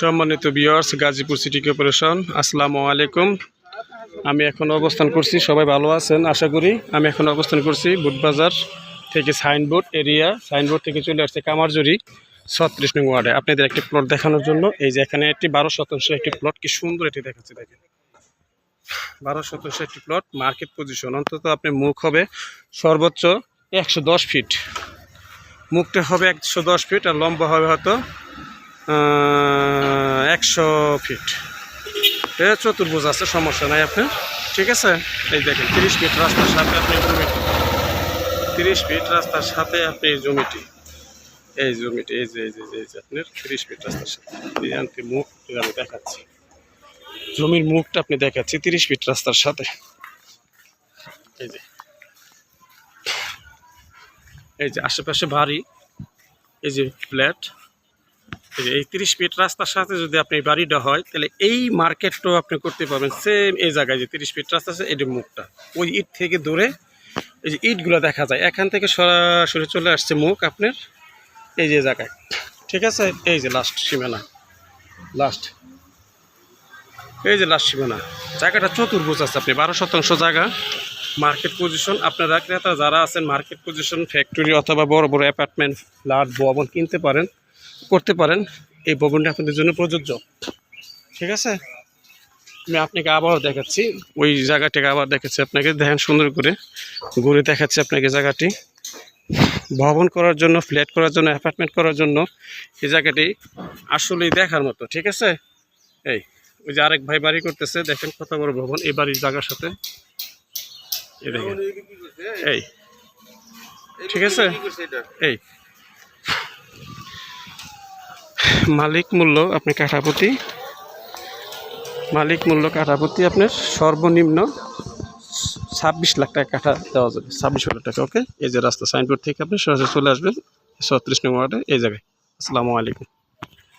সম্মানিত বিয়ার্স Gazipur city corporation আসসালামু আলাইকুম। আমি এখন অবস্থান করছি, সবাই ভালো আছেন? আশা করি আমি এখন অবস্থান করছি বুটবাজার থেকে সাইনবোর্ড এরিয়া, সাইনবোর্ড থেকে চলে আসছে কামারজুরি ছত্রিশ নং ওয়ার্ডে। আপনাদের একটি প্লট দেখানোর জন্য, এই যে এখানে একটি বারো শতাংশ একটি প্লট কি সুন্দর এটি দেখাচ্ছে, দেখেন। বারো শতাংশ একটি প্লট মার্কেট পজিশন অন্তত আপনি মুখ হবে সর্বোচ্চ একশো দশ ফিট মুখটা হবে একশো দশ ফিট আর লম্বা হবে হয়তো একশো ফিট এ, চতুর্ভুজ আছে, সমস্যা নাই আপনার। ঠিক আছে? এই দেখেন, তিরিশ ফিট রাস্তার সাথে আপনি জমিটি। তিরিশ ফিট রাস্তার সাথে আপনি এই জমিটি। এই জমিটি, এই যে এই যে এই যে আপনার তিরিশ ফিট রাস্তার সাথে। আনতে মুখ আমি দেখাচ্ছি। জমির মুখটা আপনি দেখাচ্ছি, তিরিশ ফিট রাস্তার সাথে। এই যে। এই যে, আশেপাশে বাড়ি, এই যে ফ্ল্যাট এই তিরিশ ফিট রাস্তার সাথে যদি আপনি বাড়িটা হয়, তাহলে এই মার্কেটটাও আপনি করতে পারবেন। সেম এই জায়গায় যে তিরিশ ফিট রাস্তা আছে এটি মুখটা। ওই ইট থেকে দূরে এই যে ইটগুলো দেখা যায়। এখান থেকে সরাসরি চলে আসছে মুখ আপনার এই যে জায়গায়। ঠিক আছে? এই যে লাস্ট সীমানা। লাস্ট এই যে লাস্ট সীমানা। জায়গাটা চতুর্ভুজ আছে আপনি, বারো শতাংশ জায়গা। মার্কেট পজিশন আপনারা ক্রেতা যারা আছেন মার্কেট পজিশন ফ্যাক্টরি অথবা বড় বড় অ্যাপার্টমেন্ট ফ্ল্যাট ভবন কিনতে পারেন। করতে পারেন এই ভবনটা আপনাদের জন্য প্রযোজ্য। ঠিক আছে? আমি আপনাকে আবারও দেখাচ্ছি। ওই জায়গাটাকে আবার দেখাচ্ছি আপনাকে। দেখেন সুন্দর করে ঘুরে দেখাচ্ছি আপনাকে জায়গাটি। ভবন করার জন্য ফ্ল্যাট করার জন্য অ্যাপার্টমেন্ট করার জন্য এই জায়গাটি আসলেই দেখার মতো ঠিক আছে? এই ওই যে আরেক ভাই বাড়ি করতেছে দেখেন কত বড় ভবন এই বাড়ির জায়গার সাথে। এই দেখেন। এই ঠিক আছে? এই মালিক মূল্য আপনি কাঠাপতি। মালিক মূল্য কাঠাপতি আপনার সর্বনিম্ন ছাব্বিশ লাখ টাকা কাঠা দেওয়া যাবে। ছাব্বিশ হাজার টাকা ওকে এই যে রাস্তা সাইনবোর্ড থেকে আপনি সরাসরি চলে আসবেন, ছত্রিশ নম্বর এই জায়গায়। আসসালামু আলাইকুম।